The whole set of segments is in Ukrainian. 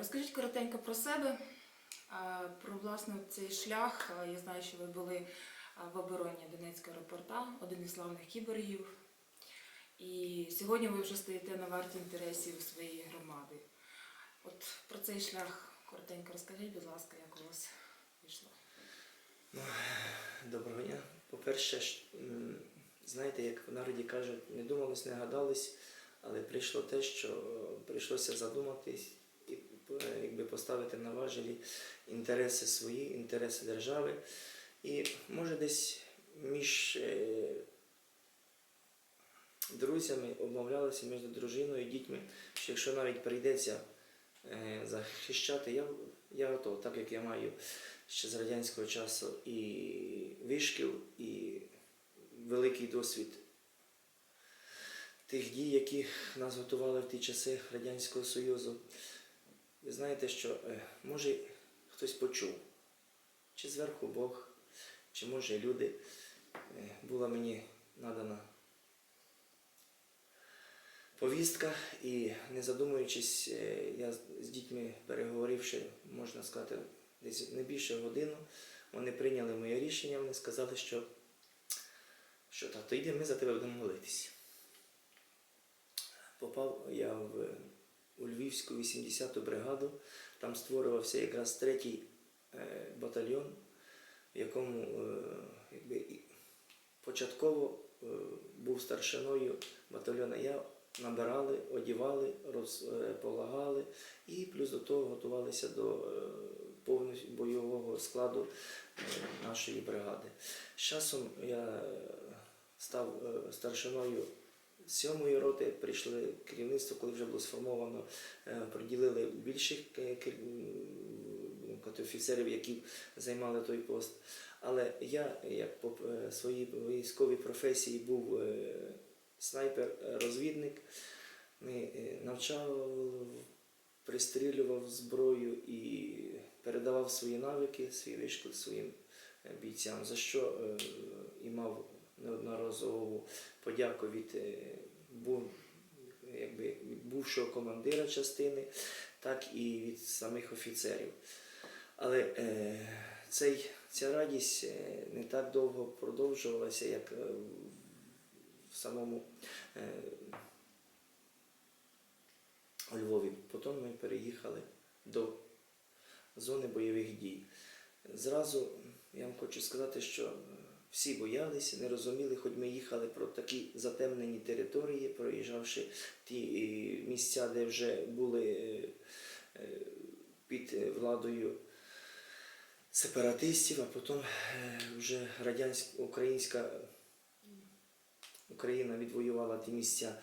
Розкажіть коротенько про себе, про власне цей шлях. Я знаю, що ви були в обороні Донецького аеропорта, один із славних кіборгів. І сьогодні ви вже стоїте на варті інтересів своєї громади. От про цей шлях коротенько розкажіть, будь ласка, як у вас вийшло. Доброго дня. По-перше, знаєте, як в народі кажуть, не думалось, не гадалось, але прийшло те, що прийшлося задуматись якби поставити на важелі інтереси свої, інтереси держави. І може десь між е, друзями обмовлялися між дружиною і дітьми, що якщо навіть прийдеться е, захищати, я, я готов, так як я маю ще з радянського часу і вишкіл, і великий досвід тих дій, які нас готували в ті часи Радянського Союзу. Ви знаєте, що е, може хтось почув, чи зверху Бог, чи може люди, е, була мені надана повістка, і не задумуючись, е, я з- дітьми переговоривши, можна сказати, десь не більше годину, вони прийняли моє рішення, вони сказали, що, що тато, йди, ми за тебе будемо молитись. Попав я в, у Львівську 80-ту бригаду, там створювався якраз третій е, батальйон, в якому е, якби, початково е, був старшиною батальйону. Я набирали, одівали, розполагали і плюс до того готувалися до повного бойового складу нашої бригади. З часом я став е, сьомої роти, прийшли керівництво, коли вже було сформовано, е, приділили більших е, от офіцерів, які займали той пост. Але я, як по е, своїй військовій професії, був снайпер-розвідник. Навчав, пристрілював зброю і передавав свої навики, свій вишкіл своїм бійцям, за що і мав неодноразову подяку від, е, якби, бувшого командира частини, так і від самих офіцерів. Але е, цей, ця радість е, не так довго продовжувалася, як е, в самому е, у Львові. Потім ми переїхали до зони бойових дій. Зразу я вам хочу сказати, що всі боялися, не розуміли, хоч ми їхали про такі затемнені території, проїжджавши ті е, місця, де вже були е, е, під владою сепаратистів, а потім вже радянська українська Україна відвоювала ті місця.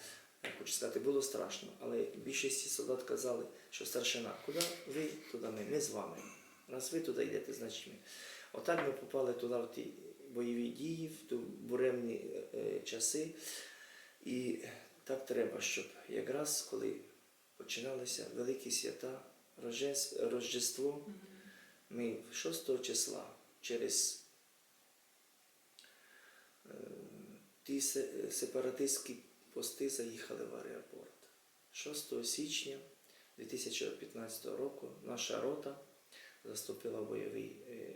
Я хочу сказати, було страшно, але більшість солдат казали, що старшина, куди ви, туди ми, ми з вами. Раз ви туди йдете, значить ми. Отак ми попали туди в ті бойові дії, в буремні е, часи. І так треба, щоб якраз коли починалися великі свята, Рождество, ми 6 числа через е, ті сепаратистські пости заїхали в аеропорт. 6 січня 2015 року наша рота заступила бойовий, е,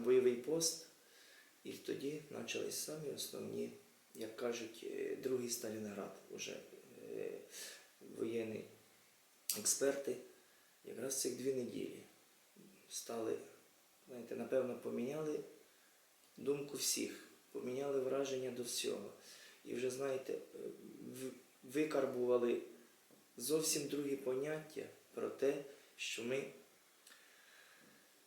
бойовий пост, і тоді почались самі основні, як кажуть, е, другий Сталінград, уже е, воєнні експерти. Якраз цих дві неділі стали, знаєте, напевно, поміняли думку всіх, поміняли враження до всього. І вже, знаєте, е, викарбували зовсім другі поняття про те, що ми,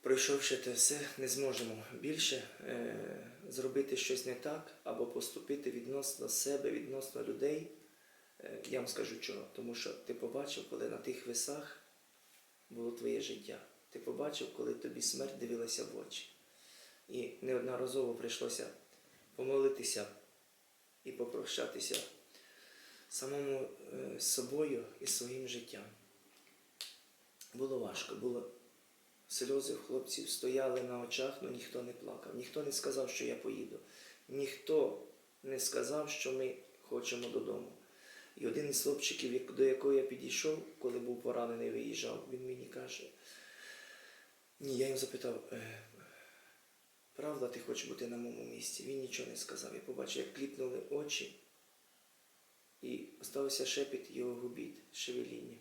пройшовши те все, не зможемо більше е, зробити щось не так або поступити відносно себе, відносно людей. Е, я вам скажу чого. Тому що ти побачив, коли на тих весах було твоє життя. Ти побачив, коли тобі смерть дивилася в очі. І неодноразово прийшлося помолитися і попрощатися самому е, з собою і своїм життям. Було важко, було сльози в хлопців стояли на очах, але ніхто не плакав, ніхто не сказав, що я поїду. Ніхто не сказав, що ми хочемо додому. І один із хлопчиків, до якого я підійшов, коли був поранений, виїжджав, він мені каже, ні, я його запитав, «Е, правда ти хочеш бути на моєму місці? Він нічого не сказав. Я побачив, як кліпнули очі, і остався шепіт його губіт, шевеління.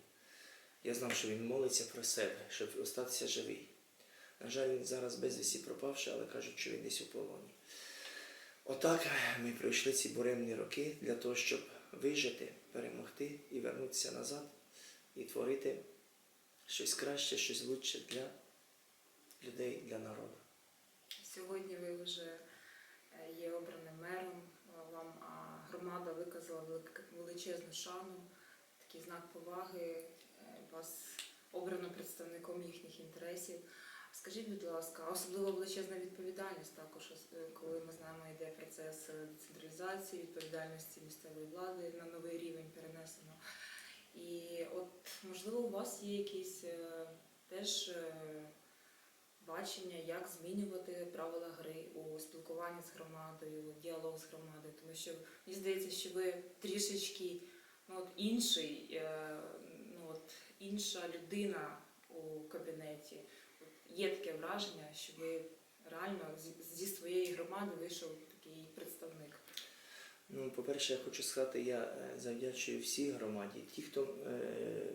Я знав, що він молиться про себе, щоб остатися живий. На жаль, він зараз безвісті пропавши, але кажуть, що він десь у полоні. Отак ми пройшли ці буремні роки для того, щоб вижити, перемогти і вернутися назад і творити щось краще, щось лучше для людей, для народу. Сьогодні ви вже е, є обраним мером. Е, Вам громада виказала величезну шану, такий знак поваги. Вас обрано представником їхніх інтересів. Скажіть, будь ласка, особливо величезна відповідальність також, е, коли ми знаємо, йде процес е, децентралізації, відповідальності місцевої влади на новий рівень перенесено. І от можливо у вас є якісь е, теж бачення, як змінювати правила гри у спілкуванні з громадою, діалог з громадою, тому що мені здається, що ви трішечки ну, от інший, от, інша людина у кабінеті. От Є таке враження, що ви реально зі- своєї громади вийшов такий представник. Ну, по-перше, я хочу сказати, я е, завдячую всій громаді. Ті, хто е,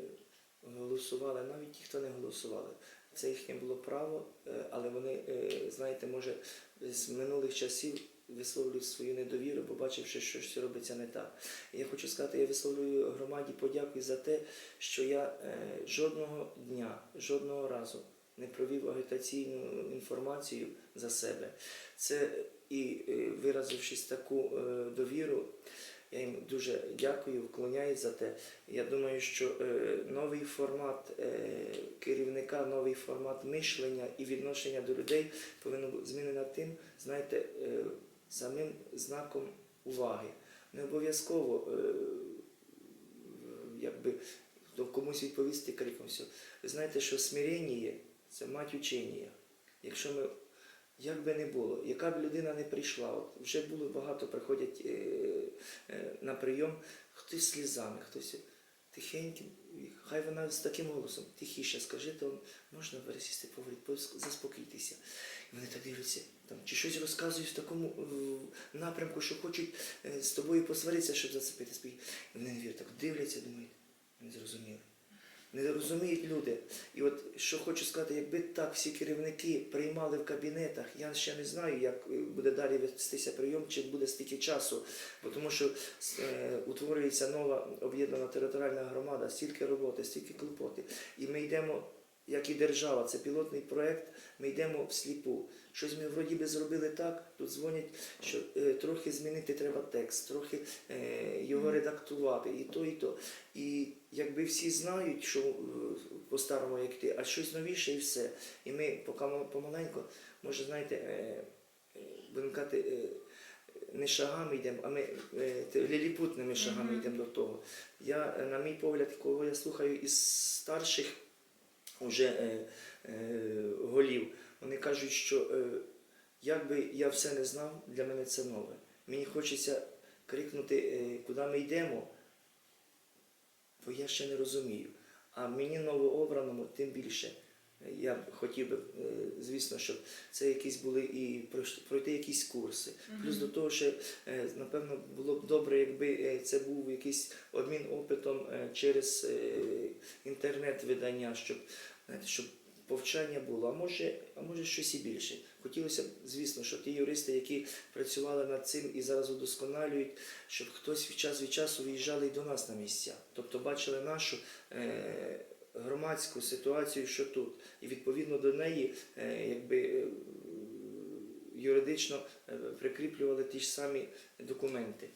голосували, навіть ті, хто не голосували. Це їхнє було право, е, але вони, знаєте, може, з минулих часів висловлюють свою недовіру, бо бачивши, що щось робиться не так. Я хочу сказати, я висловлюю громаді подяку за те, що я е, жодного дня, жодного разу не провів агітаційну інформацію за себе. Це і е, виразившись таку е, довіру, я їм дуже дякую, вклоняюсь за те. Я думаю, що е, новий формат е, керівника, новий формат мишлення і відношення до людей повинен бути змінено тим, знаєте, е, самим знаком уваги. Не обов'язково е, якби комусь відповісти криком все. Ви знаєте, що смирення це мать учення. Якщо ми як би не було, яка б людина не прийшла, от вже було багато приходять е, е, на прийом, хтось слізами, хтось тихеньким, хай вона з таким голосом, тихіше, скажи, то можна пересісти, поговорити, заспокійтеся. І вони так дивляться, там, чи щось розказують в такому в напрямку, що хочуть е, з тобою посваритися, щоб зацепити. І вони не вірять, так дивляться, думають, не зрозуміли. Не розуміють люди. І от що хочу сказати, якби так всі керівники приймали в кабінетах, я ще не знаю, як е, буде далі вестися прийом, чи буде стільки часу, бо тому що е, утворюється нова об'єднана територіальна громада, стільки роботи, стільки клопоти. І ми йдемо, як і держава, це пілотний проєкт, ми йдемо всліпу. Щось ми вроді би зробили так, тут дзвонять, що е, трохи змінити треба текст, трохи е, його редактувати, і то, і то. І якби всі знають, що е, по-старому як ти, а щось новіше і все. І ми поки помаленьку, може, знаєте, е, е, будемо казати, не шагами йдемо, а ми ліліпутними шагами Мгм. йдемо до того. Я, на мій погляд, кого я слухаю із старших уже е, е, голів, вони кажуть, що е, як би я все не знав, для мене це нове. Мені хочеться крикнути, е, куди ми йдемо, бо я ще не розумію. А мені новообраному тим більше. Я б хотів би, е, звісно, щоб це якісь були і пройти якісь курси. Плюс до того, що е, напевно було б добре, якби е, це був якийсь обмін опитом через інтернет-видання, щоб, щоб повчання було, а може, а може щось і більше. Хотілося б, звісно, що ті юристи, які працювали над цим і зараз удосконалюють, щоб хтось від час від часу виїжджали і до нас на місця. Тобто бачили нашу е, громадську ситуацію, що тут. І відповідно до неї, е, якби. е, Юридично е, прикріплювали ті ж самі документи.